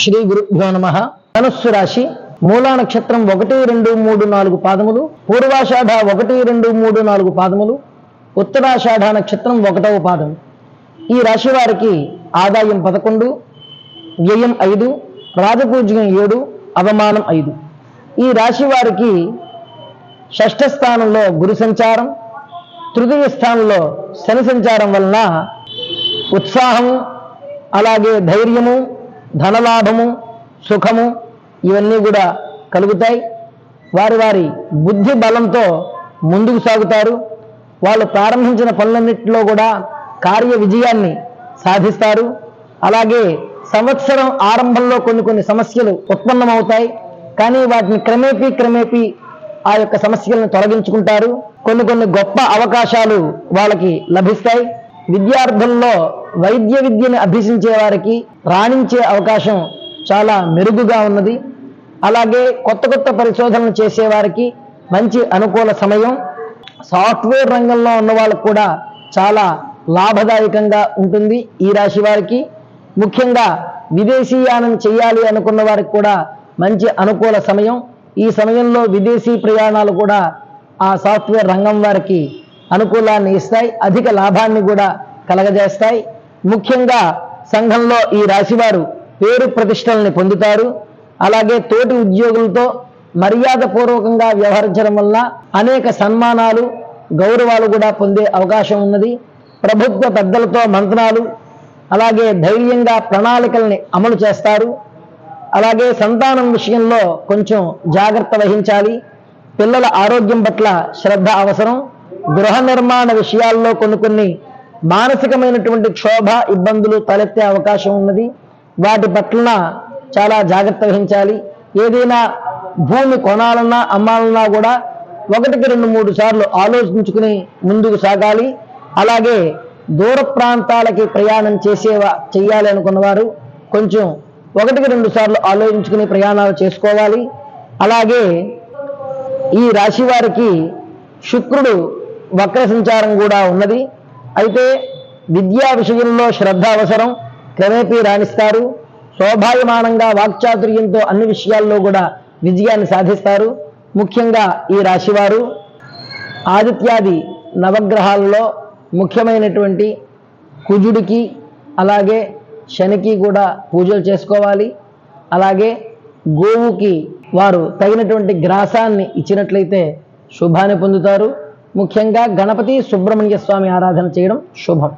శ్రీ గురుభ్యో నమ. ధనుస్సు రాశి మూలా నక్షత్రం ఒకటి రెండు మూడు నాలుగు పాదములు. పూర్వాషాఢ ఒకటి రెండు మూడు నాలుగు పాదములు. ఉత్తరాషాఢ నక్షత్రం ఒకటవ పాదం. ఈ రాశి వారికి ఆదాయం పదకొండు వ్యయం ఐదు రాజపూజ్యం ఏడు అవమానం ఐదు. ఈ రాశి వారికి షష్ఠ స్థానంలో గురు సంచారం తృతీయ స్థానంలో శని సంచారం వలన ఉత్సాహము అలాగే ధైర్యము ధనలాభము సుఖము ఇవన్నీ కూడా కలుగుతాయి. వారి వారి బుద్ధి బలంతో ముందుకు సాగుతారు. వాళ్ళు ప్రారంభించిన పనులన్నింటిలో కూడా కార్య విజయాన్ని సాధిస్తారు. అలాగే సంవత్సరం ఆరంభంలో కొన్ని కొన్ని సమస్యలు ఉత్పన్నమవుతాయి. కానీ వాటిని క్రమేపీ క్రమేపీ ఆ యొక్క సమస్యలను తొలగించుకుంటారు. కొన్ని కొన్ని గొప్ప అవకాశాలు వాళ్ళకి లభిస్తాయి. విద్యార్థుల్లో వైద్య విద్యను అభ్యసించే వారికి రాణించే అవకాశం చాలా మెరుగుగా ఉన్నది. అలాగే కొత్త కొత్త పరిశోధనలు చేసేవారికి మంచి అనుకూల సమయం సాఫ్ట్వేర్ రంగంలో ఉన్న వాళ్ళకు కూడా చాలా లాభదాయకంగా ఉంటుంది ఈ రాశి వారికి. ముఖ్యంగా విదేశీయానం చేయాలి అనుకున్న వారికి కూడా మంచి అనుకూల సమయం. ఈ సమయంలో విదేశీ ప్రయాణాలు కూడా ఆ సాఫ్ట్వేర్ రంగం వారికి అనుకూలాన్ని ఇస్తాయి అధిక లాభాన్ని కూడా కలగజేస్తాయి. ముఖ్యంగా సంఘంలో ఈ రాశివారు పేరు ప్రతిష్టల్ని పొందుతారు. అలాగే తోటి ఉద్యోగులతో మర్యాదపూర్వకంగా వ్యవహరించడం వల్ల అనేక సన్మానాలు గౌరవాలు కూడా పొందే అవకాశం ఉన్నది. ప్రభుత్వ పెద్దలతో మంత్రాలు అలాగే ధైర్యంగా ప్రణాళికల్ని అమలు చేస్తారు. అలాగే సంతానం విషయంలో కొంచెం జాగ్రత్త వహించాలి. పిల్లల ఆరోగ్యం పట్ల శ్రద్ధ అవసరం. గృహ నిర్మాణ విషయాల్లో కొన్ని కొన్ని మానసికమైనటువంటి క్షోభ ఇబ్బందులు తలెత్తే అవకాశం ఉన్నది. వాటి పట్ల చాలా జాగ్రత్త వహించాలి. ఏదైనా భూమి కొనాలన్నా అమ్మాలన్నా కూడా ఒకటికి రెండు మూడు సార్లు ఆలోచించుకుని ముందుకు సాగాలి. అలాగే దూర ప్రాంతాలకి ప్రయాణం చేసేవా చేయాలి అనుకున్న వారు కొంచెం ఒకటికి రెండు సార్లు ఆలోచించుకుని ప్రయాణాలు చేసుకోవాలి. అలాగే ఈ రాశి వారికి శుక్రుడు వక్ర సంచారం కూడా ఉన్నది. అయితే విద్యా విషయంలో శ్రద్ధ అవసరం. క్రమేపీ రాణిస్తారు. శోభాయమానంగా వాక్చాతుర్యంతో అన్ని విషయాల్లో కూడా విజయాన్ని సాధిస్తారు. ముఖ్యంగా ఈ రాశివారు. ఆదిత్యాది నవగ్రహాలలో ముఖ్యమైనటువంటి కుజుడికి అలాగే శనికి కూడా పూజలు చేసుకోవాలి. అలాగే గోవుకి వారు తగినటువంటి గ్రాసాన్ని ఇచ్చినట్లయితే శుభాన్ని పొందుతారు. ముఖ్యంగా గణపతి సుబ్రహ్మణ్య స్వామి ఆరాధన చేయడం శుభం.